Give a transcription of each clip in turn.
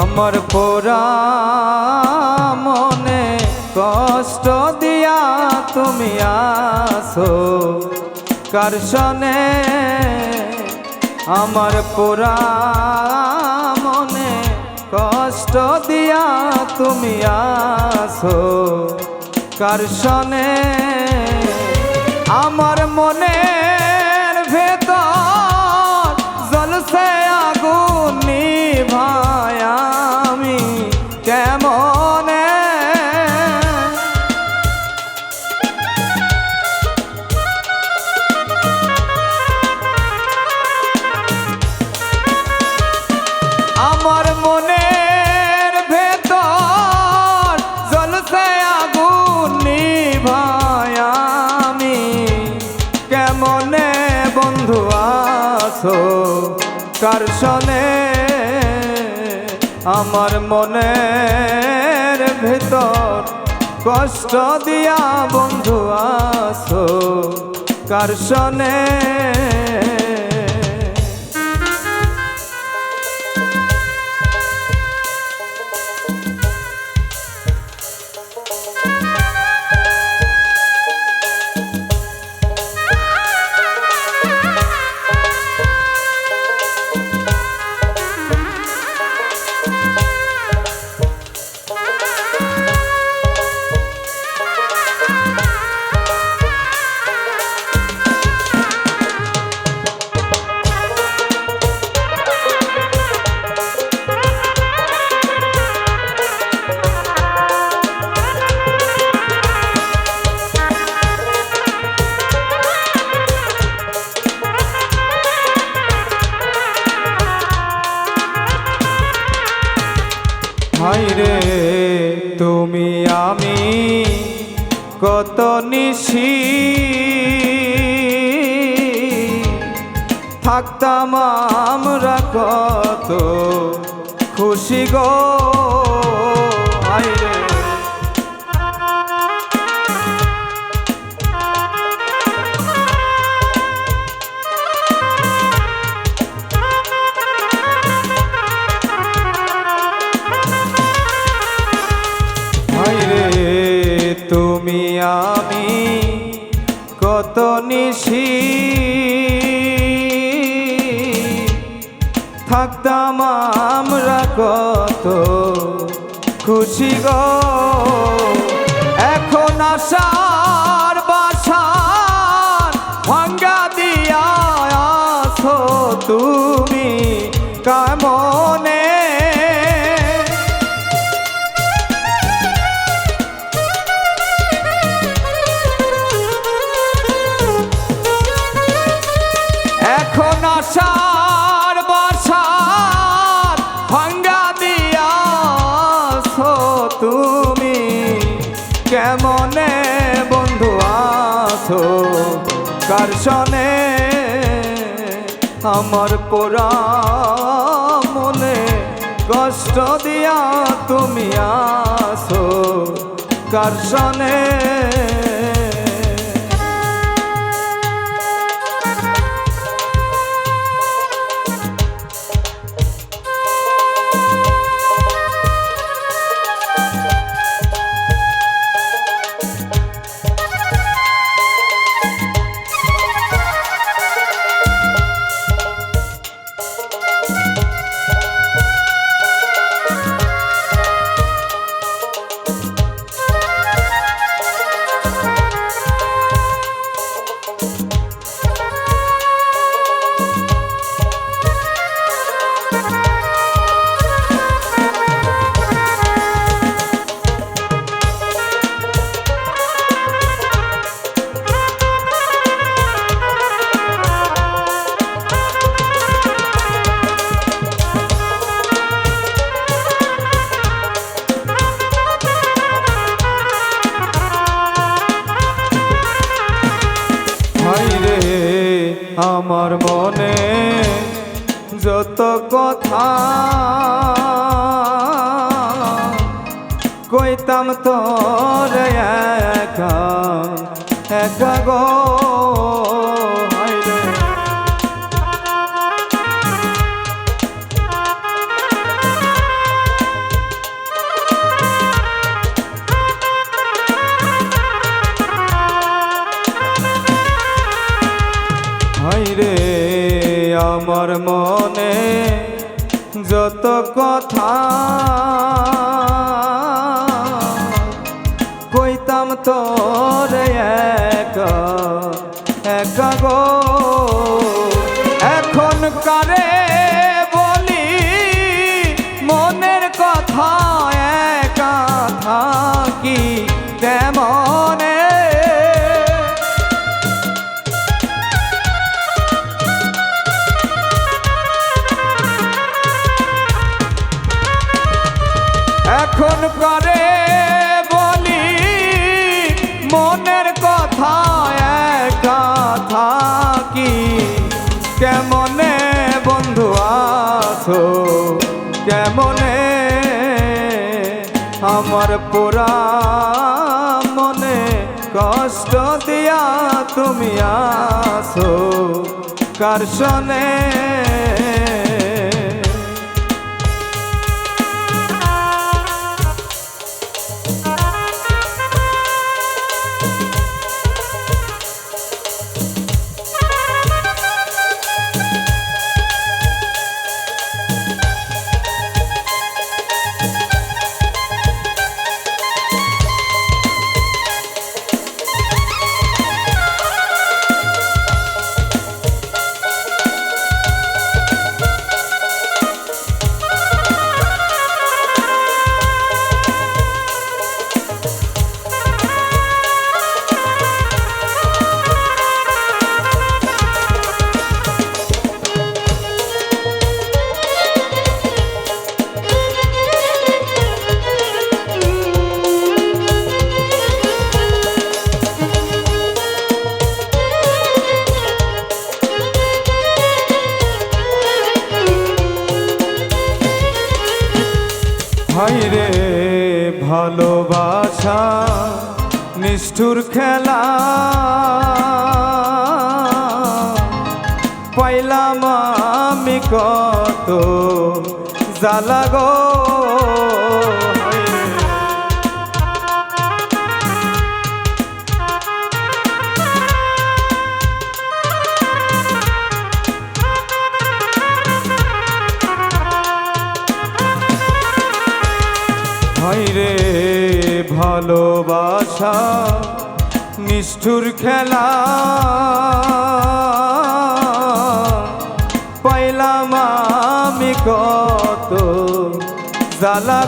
আমার পোড়া মনে কষ্ট তুমি আসো কর্ষণে আমার পুরা মনে কষ্ট দিয়া তুমি আসো কর্ষণে আমার মনের আছো কারশনে আমার মনের ভেতর কষ্ট দিয়া বন্ধু আসো হাইরে কত নিশি থাকতাম আমরা কত খুশি গো। খুশি গো। এখন আসার বাসার ভাঙ্গা দিয়া আছো তুমি কেমনে? এখন আসার আমার পোড়া মনে কষ্ট দিয়া তুমি আসো কারশনে যত কথা। কইতাম তোর একা একা গো। আমার মনে যত কথা কইতাম তোর একা একা গো। এখন কারে এখন করে বলি, মনের কথা একা থাকি। কেমনে বন্ধু আছো? কেমনে? আমার পোড়া মনে কষ্ট দিয়া তুমি আসো কার নিষ্ঠুর খেলা পাইলাম আমি কত জ্বালা গো হায়রে। ভালোবাসা নিষ্ঠুর খেলা। পাইলাম আমি কত জ্বালা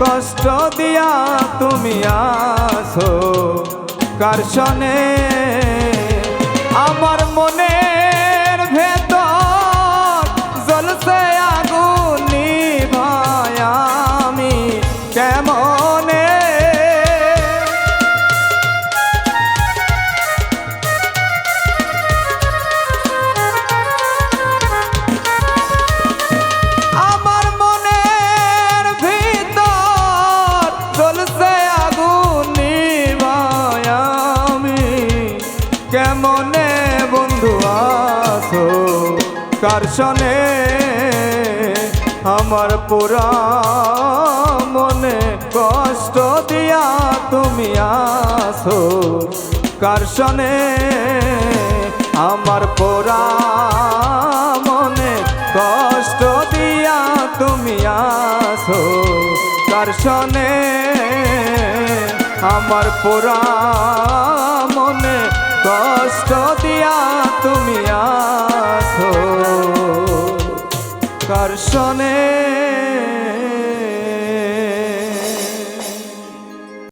কষ্ট দিয়া তুমি আসো কার আমার কার শনে, আমার পুরা মনে কষ্ট দিয়া তুমি আসো। কার শনে, আমার পোড়া মনে কষ্ট দিয়া তুমি আসো। কারশনে আমার পোড়া মনে কষ্ট দিয়া তুমি আসো কারশনে